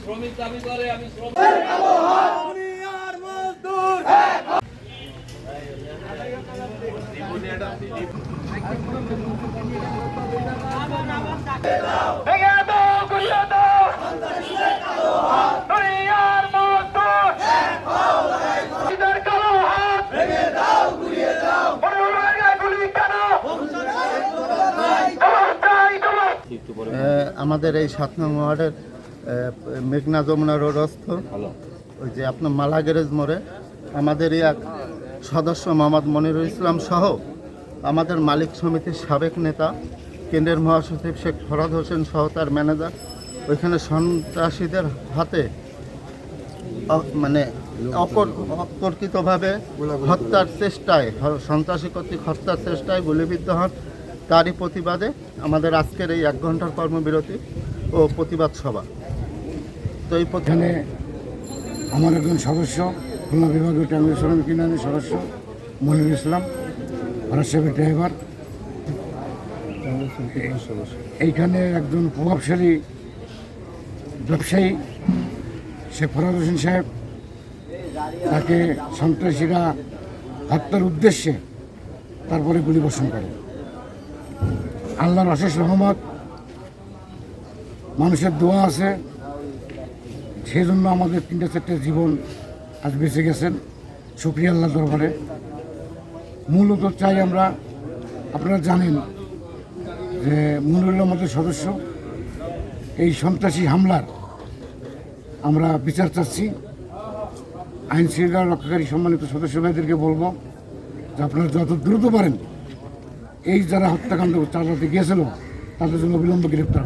শ্রমিক দাবি করে আমি শ্রমিক ভেঙে আমাদের এই সাত নং ওয়ার্ডের মেঘনা যমুনা রোডস্থ ওই যে আপনার মালা গ্যারেজ মোড়ে আমাদেরই এক সদস্য মোহাম্মদ মনিরুল ইসলাম সহ আমাদের মালিক সমিতির সাবেক নেতা কেন্দ্রের মহাসচিব শেখ ফরাদ হোসেন সহ তার ম্যানেজার। ওইখানে সন্ত্রাসীদের হাতে মানে অতর্কিতভাবে হত্যার চেষ্টায় সন্ত্রাসী কর্তৃক হত্যার চেষ্টায় গুলিবিদ্ধ হন। তারই প্রতিবাদে আমাদের আজকের এই এক ঘণ্টার কর্মবিরতি ও প্রতিবাদ সভা। তো এই এখানে আমার একজন সদস্য, খুলনা বিভাগীয় ট্যাঙ্গুল শ্রমিক সদস্য, মনিরুল ইসলাম ফরাসের ড্রাইভার। এইখানে একজন প্রভাবশালী ব্যবসায়ী শেখ ফরাদ হোসেন সাহেব, তাকে সন্ত্রাসীরা হত্যার উদ্দেশ্যে তারপরে গুলি বর্ষণ করে। আল্লাহর অশেষ রহমত, মানুষের দোয়া আছে। সেই জন্য আমাদের তিনটে চারটে জীবন আজ বেঁচে গেছেন। শুক্রিয়া আল্লাহ দরবারে। মূলত চাই আমরা, আপনারা জানেন যে মনুরুল্লাহ আমাদের সদস্য, এই সন্ত্রাসী হামলার আমরা বিচার চাচ্ছি। আইন শৃঙ্খলা রক্ষাকারী সম্মানিত সদস্য ভাইদেরকে বলব যে আপনারা যত দ্রুত পারেন এই যারা হত্যাকাণ্ড চালাতে গিয়েছিল তাদের জন্য বিলম্ব গ্রেপ্তার